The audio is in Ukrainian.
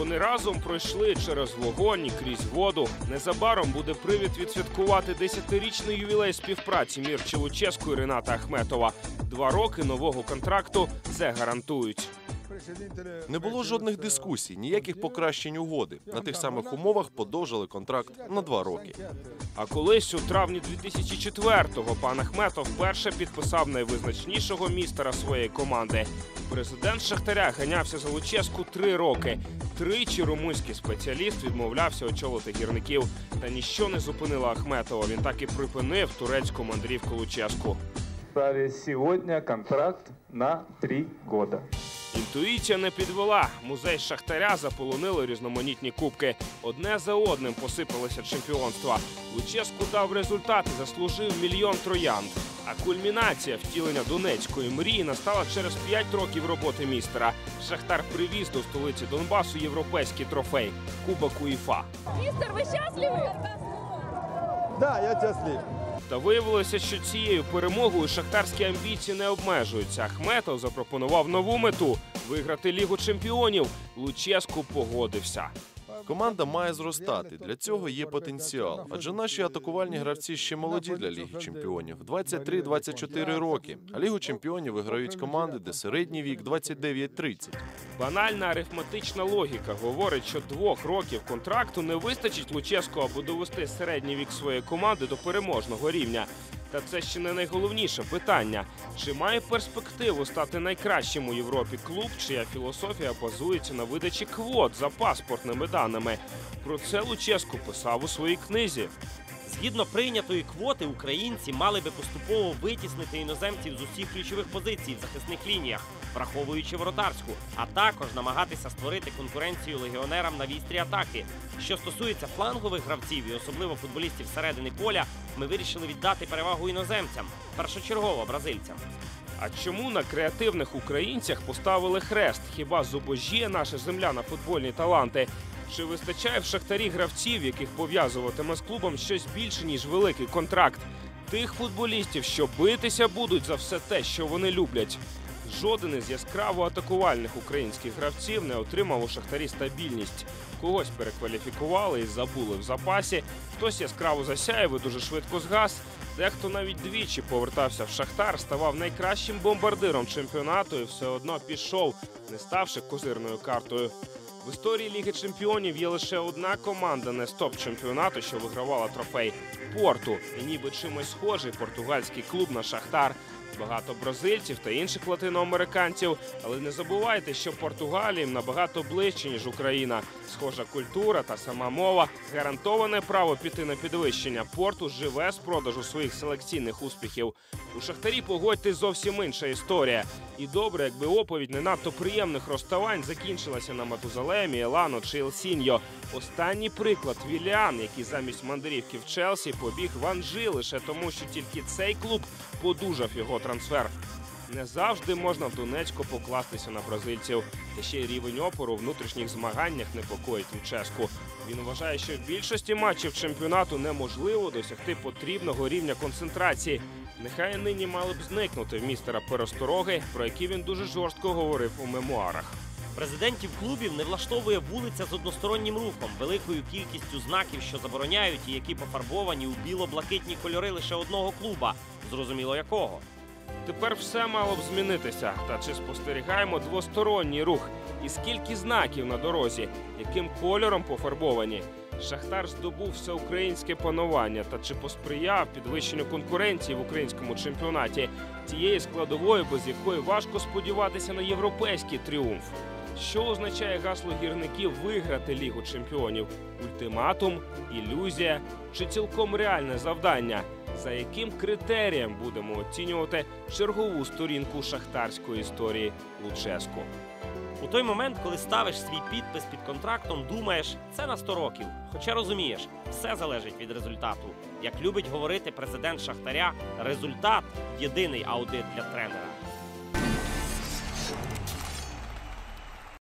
Вони разом пройшли через вогонь і крізь воду. Незабаром буде привід відсвяткувати 10-річний ювілей співпраці Мірчі Луческу і Рената Ахметова. Два роки нового контракту це гарантують. Не було жодних дискусій, ніяких покращень угоди. На тих самих умовах подовжили контракт на два роки. А колись у травні 2004-го пан Ахметов вперше підписав найвизначнішого містера своєї команди. Президент Шахтаря ганявся за Луческу три роки. Тричі румунський спеціаліст відмовлявся очолити гірників. Та ніщо не зупинило Ахметова. Він так і припинив турецьку мандрівку Луческу. Сегодня контракт на три года. Інтуїція не підвела. Музей Шахтаря заполонили різноманітні кубки. Одне за одним посипалися чемпіонства. Луческу дав результат і заслужив мільйон троянд. А кульмінація втілення донецької мрії настала через 5 років роботи містера. Шахтар привіз до столиці Донбасу європейський трофей Кубок УЄФА. Мистер, вы счастливы? Да, я счастлив. Та виявилося, що цією перемогою шахтарські амбіції не обмежуються. Ахметов запропонував нову мету виграти Лігу чемпіонів. Луческу погодився. Команда має зростати. Для цього є потенціал. Адже наші атакувальні гравці ще молоді для Ліги Чемпіонів 23-24 роки. А Лігу Чемпіонів виграють команди, де середній вік 29-30. Банальна арифметична логіка говорить, що двох років контракту не вистачить Луческу, аби довести середній вік своєї команди до переможного рівня. Та це ще не найголовніше питання: чи має перспективу стати найкращим у Європі клуб, чия філософія базується на видачі квот за паспортними даними? Про це Луческу писав у своїй книзі. Згідно прийнятої квоти, українці мали би поступово витіснити іноземців з усіх ключових позицій в захисних лініях, враховуючи воротарську, а також намагатися створити конкуренцію легіонерам на вістрі атаки. Що стосується флангових гравців і особливо футболістів середини поля, ми вирішили віддати перевагу іноземцям, першочергово бразильцям. А чому на креативних українцях поставили хрест? Хіба зубожіє наша земля на футбольні таланти? Чи вистачає в шахтарі гравців, яких пов'язуватиме з клубом щось більше, ніж великий контракт? Тих футболістів, що битися будуть за все те, що вони люблять. Жоден із яскраво атакувальних українських гравців не отримав у шахтарі стабільність. Когось перекваліфікували і забули в запасі. Хтось яскраво засяяв і дуже швидко згас. Дехто навіть двічі повертався в шахтар, ставав найкращим бомбардиром чемпіонату і все одно пішов, не ставши козирною картою. В історії Ліги Чемпіонів є лише одна команда не з топ-чемпіонату, що вигравала трофей Порту. І ніби чимось схожий португальський клуб на Шахтар. Багато бразильців та інших латиноамериканців. Але не забувайте, що Португалія їм набагато ближче, ніж Україна. Схожа культура та сама мова, гарантоване право піти на підвищення. Порту живе з продажу своїх селекційних успіхів. У Шахтарі погодьте зовсім інша історія. І добре, якби оповідь не надто приємних розставань закінчилася на Матузалемі, Елано чи Елсіньо. Останній приклад Віліан, який замість мандрівки в Челсі побіг в Анжи лише тому, що тільки цей клуб подужав його трансфер. Не завжди можна в Донецьку покластися на бразильців. Та ще й рівень опору у внутрішніх змаганнях непокоїть Луческу. Він вважає, що в більшості матчів чемпіонату неможливо досягти потрібного рівня концентрації. Нехай нині мали б зникнути в містера перестороги, про які він дуже жорстко говорив у мемуарах. Президентів клубів не влаштовує вулиця з одностороннім рухом, великою кількістю знаків, що забороняють і які пофарбовані у біло-блакитні кольори лише одного клуба, зрозуміло якого. Тепер все мало б змінитися. Та чи спостерігаємо двосторонній рух? І скільки знаків на дорозі, яким кольором пофарбовані? Шахтар здобув всеукраїнське панування та чи посприяв підвищенню конкуренції в українському чемпіонаті, тієї складової, без якої важко сподіватися на європейський тріумф. Що означає гасло гірників виграти Лігу чемпіонів? Ультиматум, ілюзія чи цілком реальне завдання? За яким критерієм будемо оцінювати чергову сторінку шахтарської історії Луческу? У той момент, коли ставиш свій підпис під контрактом, думаєш, це на 100 років. Хоча розумієш, все залежить від результату. Як любить говорити президент Шахтаря, результат єдиний аудит для тренера.